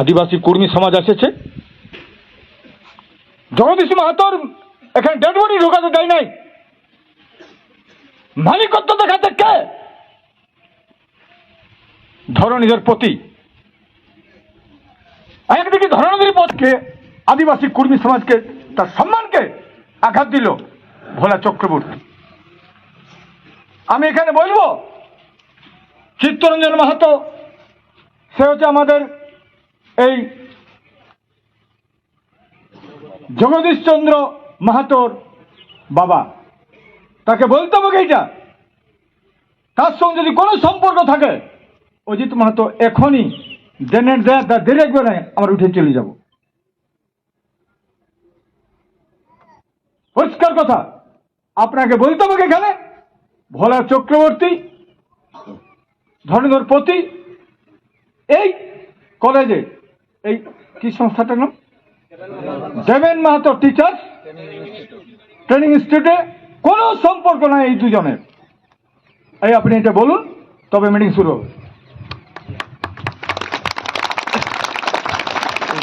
আদিবাসী কর্মী সমাজ এসেছে। জগদীশ মাহাতোর এখানে ডেড বডি ঢোকাতে দেয় নাই। মালিকত্ব দেখাতে কে? ধরণীদের প্রতি একদিকে ধরণীদের পথকে, আদিবাসী কর্মী সমাজকে, তার সম্মানকে আঘাত দিল ভোলা চক্রবর্তী। আমি এখানে বলব, চিত্তরঞ্জন মাহাতো, সে হচ্ছে আমাদের এই জগদীশ চন্দ্র মাহাতোর বাবা। তাকে বলতে হবে এইটা। তার সঙ্গে যদি কোনো সম্পর্ক থাকে, অজিত মাহাতো এখনই দেনের দেয় তার দেরি না আমরা উঠে চলে যাব। পরিষ্কার কথা। আপনাকে বলতে হবে এখানে, ভোলা চক্রবর্তী ধরনের প্রতি এই কলেজে এই কি সংস্থাটার নাম? দেবেন মাহাতো টিচার্স ট্রেনিং ইনস্টিটিউটে কোনো সম্পর্ক নাই এই দুজনের। এই আপনি এটা বলুন, তবে মিটিং শুরু হবে।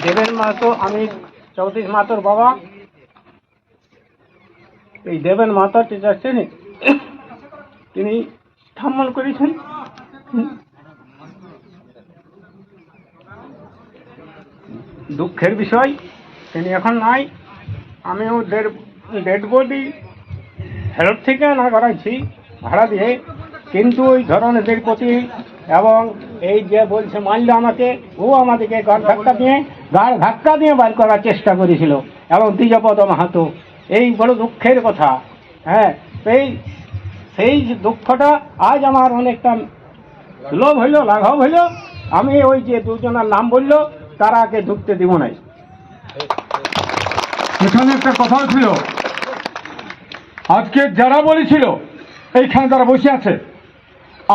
দেবেন মাহাতো, আমি চৌত্রিশ মাহাতোর বাবা। এই দেবেন মাহাতো টিচার ট্রেনিং তিনি সম্মান করেছেন। দুঃখের বিষয়, তিনি এখন নাই। আমিও দেড় ডেড বডি হেলথ থেকে না করাইছি ভাড়া দিয়ে। কিন্তু ওই ধরনের প্রতি এবং এই যে বলছে মারলো আমাকে, ও আমাদেরকে গাড় ধাক্কা দিয়ে গাড় ধাক্কা দিয়ে বার করার চেষ্টা করেছিল। এবং দ্বিজপদ মাহাতো, এই বড় দুঃখের কথা। হ্যাঁ সেই সেই দুঃখটা আজ আমার অনেকটা লোভ হইল, লাঘব হইল। আমি ওই যে দুজনের নাম বলল তারাকে ঢুকতে দিব নাই। এখানে একটা কথা ছিল। আজকে যারা বলেছিল, এইখানে তারা বসে আছে,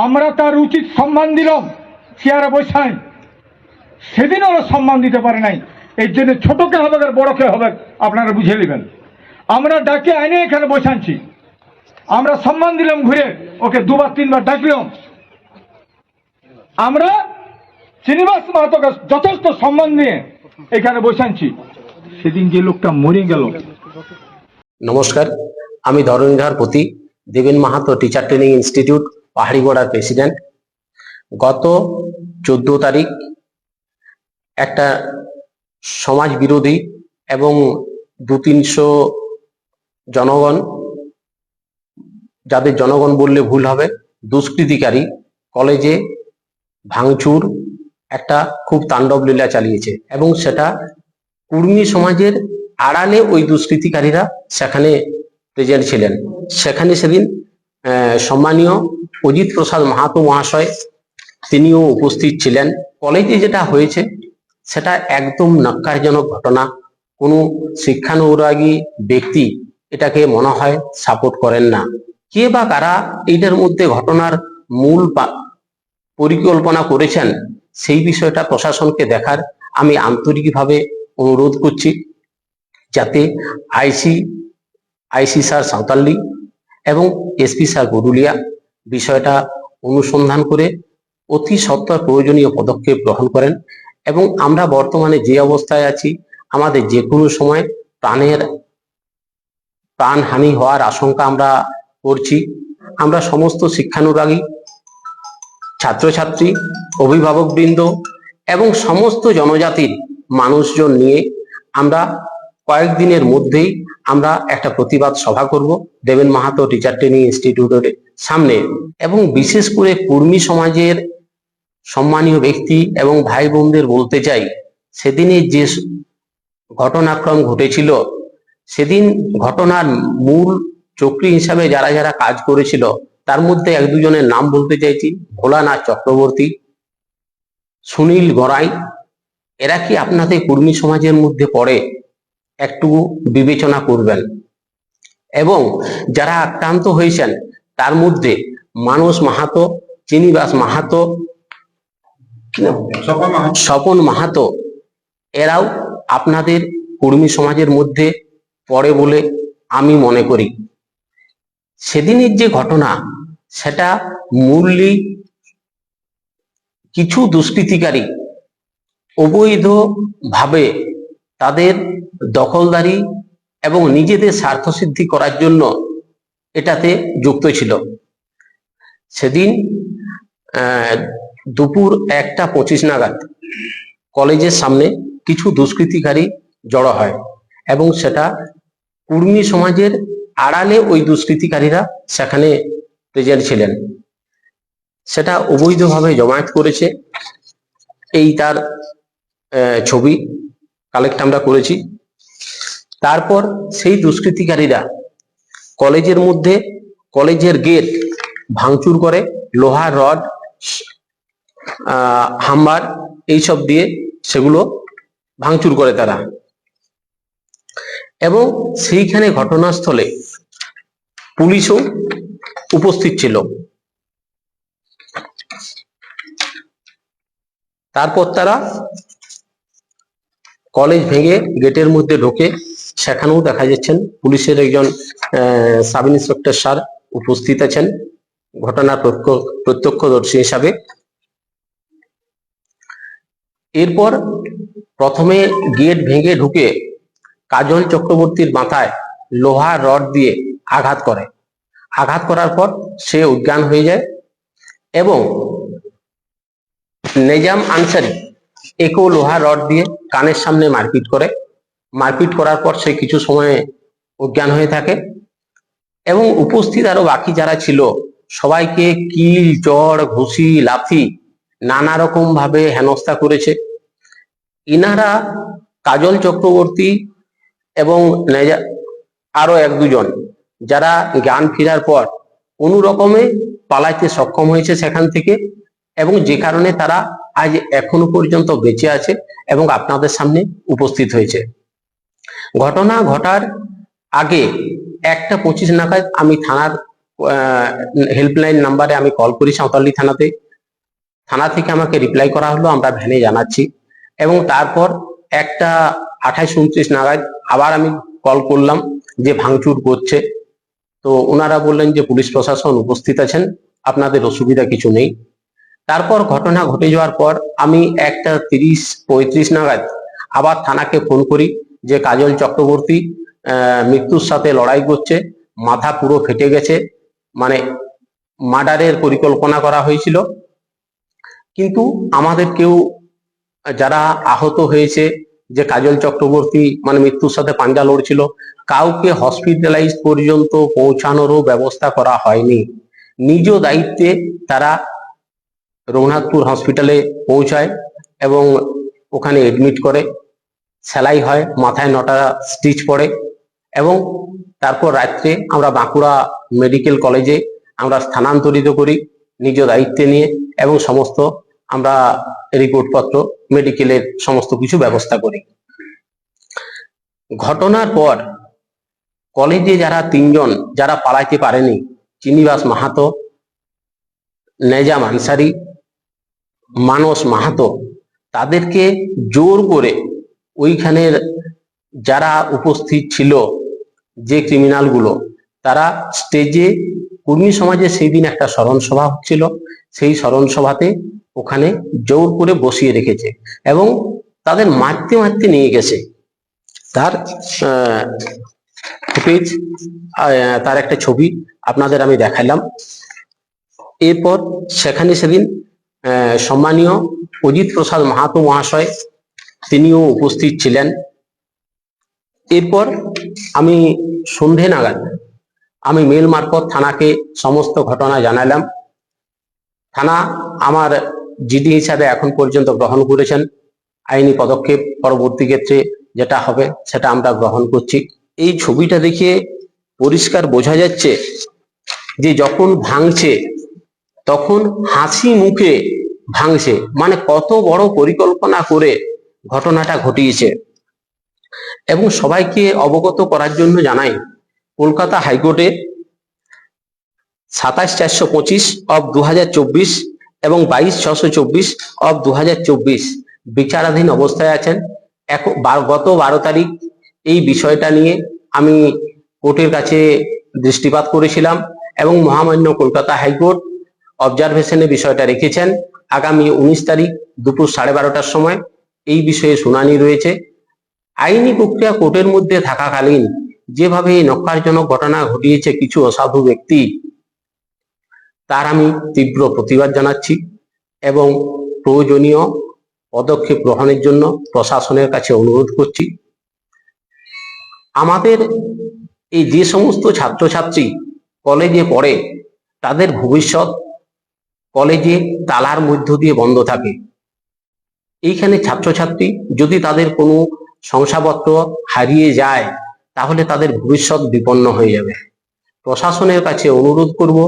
আমরা তার উচিত সম্মান দিলাম, চেয়ারে বসাই সেদিন ওরা সম্মান দিতে পারে নাই। এর জন্য ছোটকে হবে, আর বড়কে হবে, আপনারা বুঝে নেবেন। আমরা ডাকে আইনে এখানে বসাচ্ছি আমরা সম্মান দিলাম ঘুরে, ওকে দুবার, তিনবার ডাকলাম। আমরা শ্রীনিবাস মাহাতোকে যথেষ্ট সম্মান দিয়ে এখানে বসাচ্ছি সেদিন যে লোকটা মরে গেল। নমস্কার, আমি Dharanidhar Pati, Deben Mahato teacher training institute পাহাড়িগড়ার president গত চোদ্দ তারিখ একটা সমাজ বিরোধী এবং দু তিনশো জনগণ, যাদের জনগণ বললে ভুল হবে, দুষ্কৃতিকারী, কলেজে ভাঙচুর একটা খুব তাণ্ডব লীলা চালিয়েছে এবং সেটা কুর্মী সমাজের আড়ালে ওই দুষ্কৃতিকারীরা সেখানে প্রেজেন্ট ছিলেন। সেখানে সেদিন সম্মানীয় অজিত প্রসাদ মাহাতো মহাশয় তিনিও উপস্থিত ছিলেন। কলেজে যেটা হয়েছে, সেটা একদম নক্কারজনক ঘটনা। কোনো শিক্ষানুরাগী ব্যক্তি এটাকে মনে হয় সাপোর্ট করেন না। কে বা কারা, এইটার মধ্যে ঘটনার মূল পরিকল্পনা করেছেন সেই বিষয়টা প্রশাসনকে দেখার আমি আন্তরিকভাবে অনুরোধ করছি যাতে আইসি আইসি স্যার সাঁওতাল্লি এবং এসপি স্যার গরুলিয়া বিষয়টা অনুসন্ধান করে অতি সত্বর প্রয়োজনীয় পদক্ষেপ গ্রহণ করেন এবং আমরা বর্তমানে যে অবস্থায় আছি, আমাদের যে কোনো সময় প্রাণের প্রাণহানি হওয়ার আশঙ্কা আমরা করছি। আমরা সমস্ত শিক্ষানুরাগী ছাত্রছাত্রী, অভিভাবকবৃন্দ এবং সমস্ত জনজাতির মানুষজন নিয়ে আমরা কয়েকদিনের মধ্যেই আমরা একটা প্রতিবাদ সভা করব। দেবেন মাহাতো টিচার ট্রেনিং ইনস্টিটিউটের সামনে এবং বিশেষ করে কর্মী সমাজের সম্মানীয় ব্যক্তি এবং ভাই বোনদের বলতে চাই, সেদিনের যে ঘটনাক্রম ঘটেছিল, সেদিন ঘটনার মূল চক্রী হিসাবে যারা যারা কাজ করেছিল তার মধ্যে এক দুজনের নাম বলতে চাইছি ভোলানাথ চক্রবর্তী সুনীল গড়াই। এরা কি আপনাদের কর্মী সমাজের মধ্যে পড়ে? একটু বিবেচনা করবেন। এবং যারা আক্রান্ত হয়েছেন তার মধ্যে মানস মাহাতো চিনিবাস মাহাতো। স্বপন মাহাতো এরাও আপনাদের কর্মী সমাজের মধ্যে পড়ে বলে আমি মনে করি। সেদিনের যে ঘটনা, সেটা মূল্যি কিছু দুষ্কৃতিকারী অবৈধভাবে তাদের দখলদারি এবং নিজেদের স্বার্থসিদ্ধি করার জন্য এটাতে যুক্ত ছিল। সেদিন দুপুর একটা পঁচিশ নাগাদ কলেজের সামনে কিছু দুষ্কৃতিকারী জড়ো হয় এবং সেটা কুর্মী সমাজের আড়ালে ওই দুষ্কৃতিকারীরা সেখানে প্রেজেন্ট ছিলেন। সেটা অবৈধভাবে জমায়েত করেছে। এই তার ছবি কালেক্ট আমরা করেছি। তারপর সেই দুষ্কৃতিকারীরা কলেজের মধ্যে, কলেজের গেট ভাঙচুর করে, লোহার রড হাম্বার, এইসব দিয়ে সেগুলো ভাঙচুর করে তারা। এবং সেইখানে ঘটনাস্থলে পুলিশও উপস্থিত ছিল। তারপর তারা কলেজ ভেঙে গেটের মধ্যে ঢোকে। সেখানেও দেখা যাচ্ছেন পুলিশের একজন সাব ইন্সপেক্টর স্যার উপস্থিত আছেন প্রত্যক্ষ- প্রত্যক্ষদর্শী হিসাবে। এরপর প্রথমে গেট ভেঙে ঢুকে কাজল চক্রবর্তীর মাথায় লোহার রড দিয়ে আঘাত করে। আঘাত করার পর সে অজ্ঞান হয়ে যায় এবং নেজাম আনসারি একেও লোহার রড দিয়ে কানের সামনে মারপিট করে। মারপিট করার পর সে কিছু সময় অজ্ঞান হয়ে থাকে এবং উপস্থিত আরও বাকি যারা ছিল, সবাইকে কিল, চড়, ঘুষি, লাথি নানা রকম ভাবে হেনস্থা করেছে। ইনারা কাজল চক্রবর্তী এবং আরও এক দুজন যারা জ্ঞান ফেরার পর কোনো রকমে পালাইতে সক্ষম হয়েছে সেখান থেকে এবং যে কারণে তারা আজ এখনও পর্যন্ত বেঁচে আছে এবং আপনাদের সামনে উপস্থিত হয়েছে। ঘটনা ঘটার আগে একটা পঁচিশ নাগাদ আমি থানার হেল্পলাইন নাম্বারে আমি কল করি সাঁওতালি থানাতে। থানা থেকে আমাকে রিপ্লাই করা হলো, আমরা ভ্যানে জানাচ্ছি এবং তারপর একটা আঠাইশ উনত্রিশ নাগাদ আবার আমি কল করলাম যে ভাঙচুর করছে। তো ওনারা বললেন যে পুলিশ প্রশাসন উপস্থিত আছেন, আপনাদের অসুবিধা কিছু নেই। তারপর ঘটনা ঘটে যাওয়ার পর আমি একটা তিরিশ, পঁয়ত্রিশ নাগাদ আবার থানাকে ফোন করি যে কাজল চক্রবর্তী মৃত্যুর সাথে লড়াই করছে, মাথা পুরো ফেটে গেছে মানে মার্ডারের পরিকল্পনা করা হয়েছিল। কিন্তু আমাদের কেউ যারা আহত হয়েছে যে কাজল চক্রবর্তী মানে মৃত্যুর সাথে পাঞ্জা লড়ছিল, কাউকে হসপিটালাইজ পর্যন্ত পৌঁছানোরও ব্যবস্থা করা হয়নি। নিজ দায়িত্বে তারা রঘুনাথপুর হসপিটালে পৌঁছায় এবং ওখানে এডমিট করে। সেলাই হয়, মাথায় নটা স্টিচ পড়ে এবং তারপর রাত্রে আমরা বাঁকুড়া মেডিকেল কলেজে আমরা স্থানান্তরিত করি নিজ দায়িত্বে নিয়ে এবং সমস্ত আমরা রিপোর্টপত্র, মেডিকেলের সমস্ত কিছু ব্যবস্থা করি। ঘটনার পর কলেজে যারা তিনজন, যারা পালাইতে পারেনি চিনিবাস মাহাতো নেজাম আনসারি মানস মাহাতো, তাদেরকে জোর করে ওইখানের যারা উপস্থিত ছিল যে ক্রিমিনালগুলো তারা স্টেজে কর্মী সমাজে সেই দিন একটা স্মরণ সভা হচ্ছিল। সেই স্মরণ সভাতে ওখানে জোর করে বসিয়ে রেখেছে এবং তাদের মারতে মারতে নিয়ে গেছে। তার ফুটেজ তার একটা ছবি আপনাদের আমি দেখালাম। এরপর সেখানে সেদিন সম্মানীয় অজিত প্রসাদ মাহাতো মহাশয় তিনিও উপস্থিত ছিলেন। এরপর আমি সন্ধে নাগাদ আমি মেল মারফত থানাকে সমস্ত ঘটনা জানালাম। থানা আমার জিডি হিসাবে এখন পর্যন্ত গ্রহণ করেছেন। আইনি পদক্ষেপ পরবর্তী ক্ষেত্রে যেটা হবে সেটা আমরা গ্রহণ করছি। এই ছবিটা দেখে পরিষ্কার বোঝা যাচ্ছে যে যখন ভাঙছে, তখন হাসি মুখে ভাঙছে। মানে কত বড় পরিকল্পনা করে ঘটনাটা ঘটিয়েছে। এবং সবাইকে অবগত করার জন্য জানাই, কলকাতা হাইকোর্টে সাতাশ চারশো পঁচিশ অব দু হাজার চব্বিশ এবং বাইশ ছশো চব্বিশ অব দু হাজার চব্বিশ। বিচারাধীন অবস্থায় আছেন। এখন গত বারো তারিখ এই বিষয়টা নিয়ে আমি কোর্টের কাছে দৃষ্টিপাত করেছিলাম এবং মহামান্য কলকাতা হাইকোর্ট অবজারভেশনে বিষয়টা রেখেছেন। আগামী উনিশ তারিখ দুপুর সাড়ে বারোটার সময় এই বিষয়ে শুনানি রয়েছে। আইনি প্রক্রিয়া কোর্টের মধ্যে থাকাকালীন যেভাবে এই নক্কারজনক ঘটনা ঘটিয়েছে কিছু অসাধু ব্যক্তি তার আমি তীব্র প্রতিবাদ জানাচ্ছি এবং প্রয়োজনীয় পদক্ষেপ গ্রহণের জন্য প্রশাসনের কাছে অনুরোধ করছি। আমাদের এই যে সমস্ত ছাত্রছাত্রী কলেজে পড়ে, তাদের ভবিষ্যৎ কলেজে তালার মধ্য দিয়ে বন্ধ থাকে। এইখানে ছাত্রছাত্রী যদি তাদের কোনো শংসাপত্র হারিয়ে যায়, তাহলে তাদের ভবিষ্যৎ বিপন্ন হয়ে যাবে। প্রশাসনের কাছে অনুরোধ করব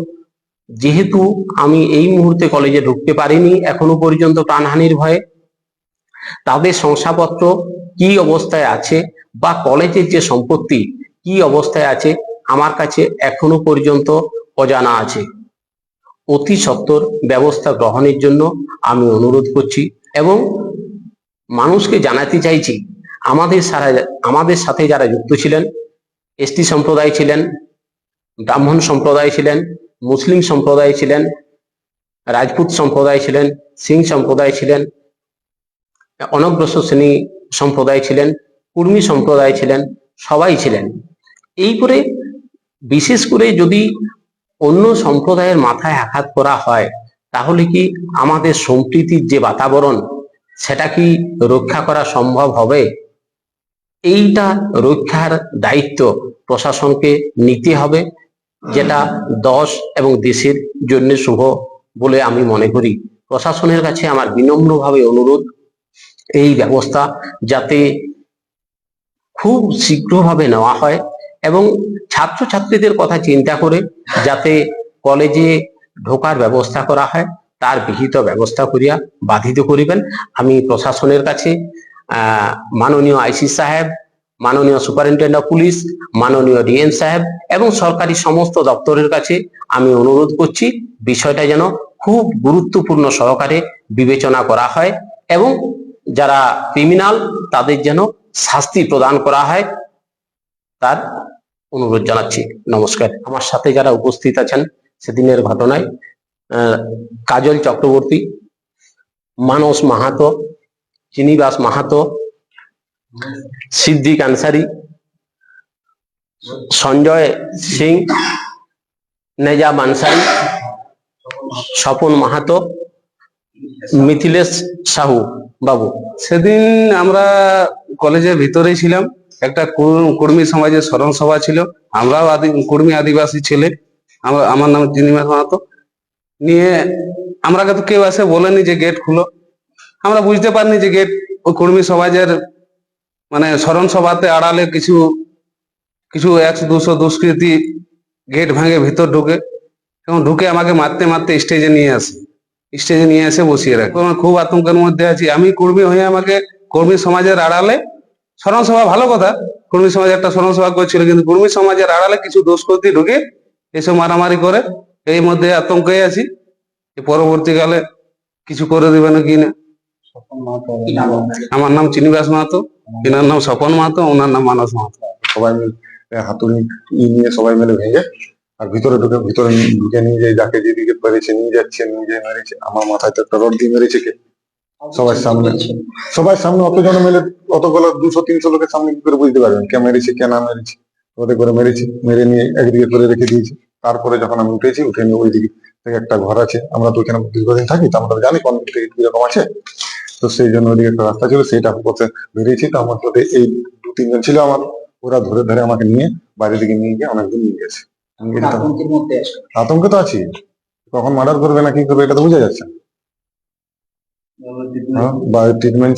যেহেতু আমি এই মুহূর্তে কলেজে ঢুকতে পারিনি, এখনও পর্যন্ত প্রাণহানির ভয়ে, তাদের শংসাপত্র কি অবস্থায় আছে বা কলেজের যে সম্পত্তি কি অবস্থায় আছে আমার কাছে এখনও পর্যন্ত অজানা আছে। অতি সত্বর ব্যবস্থা গ্রহণের জন্য আমি অনুরোধ করছি এবং মানুষকে জানাতে চাইছি, আমাদের সারা, আমাদের সাথে যারা যুক্ত ছিলেন এসটি সম্প্রদায় ছিলেন, ব্রাহ্মণ সম্প্রদায় ছিলেন মুসলিম সম্প্রদায় ছিলেন, রাজপুত সম্প্রদায় ছিলেন, সিং সম্প্রদায় ছিলেন অনগ্রসর শ্রেণি সম্প্রদায় ছিলেন, কুর্মী সম্প্রদায় ছিলেন, সবাই ছিলেন। এই করে, বিশেষ করে যদি অন্য সম্প্রদায়ের মাথায় আঘাত করা হয়, তাহলে কি আমাদের সম্প্রীতির যে বাতাবরণ, সেটা কি রক্ষা করা সম্ভব হবে? এইটা রক্ষার দায়িত্ব প্রশাসনকে নিতে হবে। যেটা দশ এবং দেশের জন্য শুভ বলে আমি মনে করি। প্রশাসনের কাছে আমার বিনম্রভাবে অনুরোধ। এই ব্যবস্থা যাতে খুব শীঘ্রভাবে নেওয়া হয় এবং ছাত্রছাত্রীদের কথা চিন্তা করে যাতে কলেজে ঢোকার ব্যবস্থা করা হয়, তার বিহিত ব্যবস্থা করিয়া বাধিত করিবেন। আমি প্রশাসনের কাছে মাননীয় আইসি সাহেব মাননীয় সুপারিনটেন্ডেন্ট অফ পুলিশ মাননীয় ডিএম সাহেব এবং সরকারি সমস্ত দপ্তরের কাছে আমি অনুরোধ করছি বিষয়টা যেন খুব গুরুত্বপূর্ণ সহকারে বিবেচনা করা হয় এবং যারা ক্রিমিনাল তাদের যেন শাস্তি প্রদান করা হয় তার অনুরোধ জানাচ্ছি। নমস্কার। আমার সাথে যারা উপস্থিত আছেন সেদিনের ঘটনায় কাজল চক্রবর্তী, মানস মাহাতো চিনিবাস মাহাতো সিদ্দিক আনসারি, সঞ্জয় সিং নেজাম আনসারি, স্বপন মাহাতো, মিথিলেশ সাহু বাবু। সেদিন আমরা কলেজের ভিতরেই ছিলাম। একটা কুর- কর্মী সমাজের স্মরণ সভা ছিল। আমরাও আদি কর্মী আদিবাসী ছেলে। আমার আমার নাম চিনিমাস মাহাতো। নিয়ে আমরা কেউ এসে বলেনি যে গেট খুলো। আমরা বুঝতে পারিনি যে গেট কর্মী সমাজের মানে স্মরণ সভাতে আড়ালে কিছু কিছু একশো দুশো দুষ্কৃতী গেট ভাঙে ভিতর ঢুকে এবং ঢুকে আমাকে মারতে মারতে স্টেজে নিয়ে আসে। স্টেজে নিয়ে এসে বসিয়ে রাখে। আমি খুব আতঙ্কের মধ্যে আছি। আমি কর্মী হয়ে আমাকে কর্মী সমাজের আড়ালে স্মরণ সভা ভালো কথা কর্মী সমাজ একটা স্মরণ সভা করছিল কিন্তু কর্মী সমাজের আড়ালে কিছু দুষ্কৃতী ঢুকে এসে মারামারি করে। এই মধ্যে আতঙ্কে আছি। পরবর্তীকালে কিছু করে দেবে না কি না। আমার নাম চিনিবাস মাহাতো। এনার নাম স্বপন মাহাতো, ওনার নাম মানস মাহাতো। সবাই মিলে হাতুড়ি নিয়ে সবাই মিলে ভেঙে, আর ভিতরে ঢুকে ভিতরে ঢুকে নিয়ে যায় যাকে যেদিকে পেরেছে নিয়ে যাচ্ছে, নিয়ে যায় মেরেছে, আমার মাথায় তো একটা রড দিয়ে মেরেছে কে? সবার সামনে সবার সামনে অতজন মিলে, অতগুলো দুশো, তিনশো লোকের সামনে কি করে বুঝতে পারবেন? কে মেরেছে, কে না মেরেছে? ওদের করে মেরেছে, মেরে নিয়ে একদিকে করে রেখে দিয়েছে। তারপরে যখন আমি উঠেছি, উঠে নিয়ে ওইদিকে একটা ঘর আছে, আমরা তো ওখানে দীর্ঘদিন থাকি, তো আমরা জানি কোন দিকে কীরকম আছে। তো সেই জন্য ওইদিকে একটা রাস্তা ছিল সেইটা পথে বেরিয়েছি। তো আমার সাথে এই দু তিনজন ছিল আমার। ওরা ধরে ধরে আমাকে নিয়ে বাইরের দিকে নিয়ে গিয়ে অনেকদিন নিয়ে গেছে। আছে? আতঙ্কে তো আছি। কখন মার্ডার করবে না কি করবে এটা তো বোঝা যাচ্ছে না। হ্যাঁ বা ট্রিটমেন্ট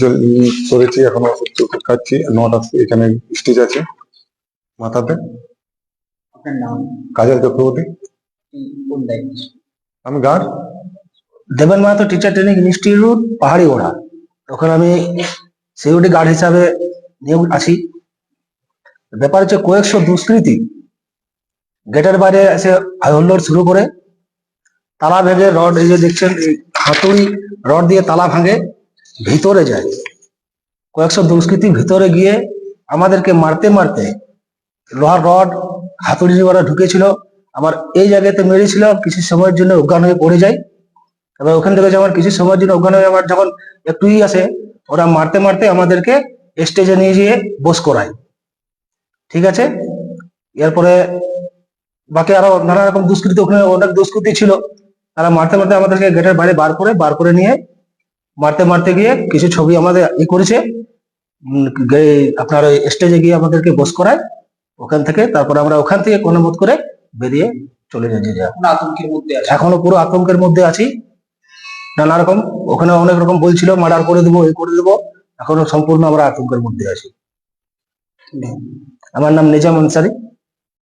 করেছি এখন ওষুধ খাচ্ছি। নটা এখানে স্টিচ আছে মাথাতে। কাজল চক্রবর্তী। আমি গার্ড। দেবেন মাহাতো টিচার ট্রেনিং ইনস্টিটিউট পাহাড়ি ওড়া ওখানে আমি সিকিউরিটি গার্ড হিসাবে নিয়োগ আছি। ব্যাপার হচ্ছে কয়েকশো দুষ্কৃতী গেটের বাইরে এসে হাইহল্লোড় শুরু করে, তালা ভেঙে রড এই যে দেখছেন হাতুড়ি রড দিয়ে তালা ভাঙে, ভিতরে যায়। কয়েকশো দুষ্কৃতী ভিতরে গিয়ে আমাদেরকে মারতে মারতে লোহার রড, হাতুড়ি ওরা ঢুকেছিল। আবার এই জায়গাতে মেরেছিল, কিছু সময়ের জন্য অজ্ঞান হয়ে পড়ে যায়। এবার ওখান থেকে যখন কিছু সময়ের জন্য ওখানে আমার যখন একটুই আসে ওরা মারতে মারতে আমাদেরকে স্টেজে নিয়ে গিয়ে বস করায়। ঠিক আছে? এরপরে বাকি আরও নানা রকম দুষ্কৃতি ওখানে অনেক দুষ্কৃতি ছিল। তারা মারতে মারতে আমাদেরকে গেটের বাইরে বার করে বার করে নিয়ে মারতে মারতে গিয়ে কিছু ছবি আমাদের ই করেছে। আপনার ওই স্টেজে গিয়ে আমাদেরকে বস করায়। ওখান থেকে তারপরে আমরা ওখান থেকে কোনো মত করে বেরিয়ে চলে যাচ্ছি যা কোন আতঙ্কের মধ্যে আছে। এখনও পুরো আতঙ্কের মধ্যে আছি। নানা রকম। ওখানে অনেক রকম বলছিল মার্ডার করে দেবো এই করে দেবো। এখনও সম্পূর্ণ আমরা আতঙ্কের মধ্যে আছি। আমার নাম নিজাম আনসারি।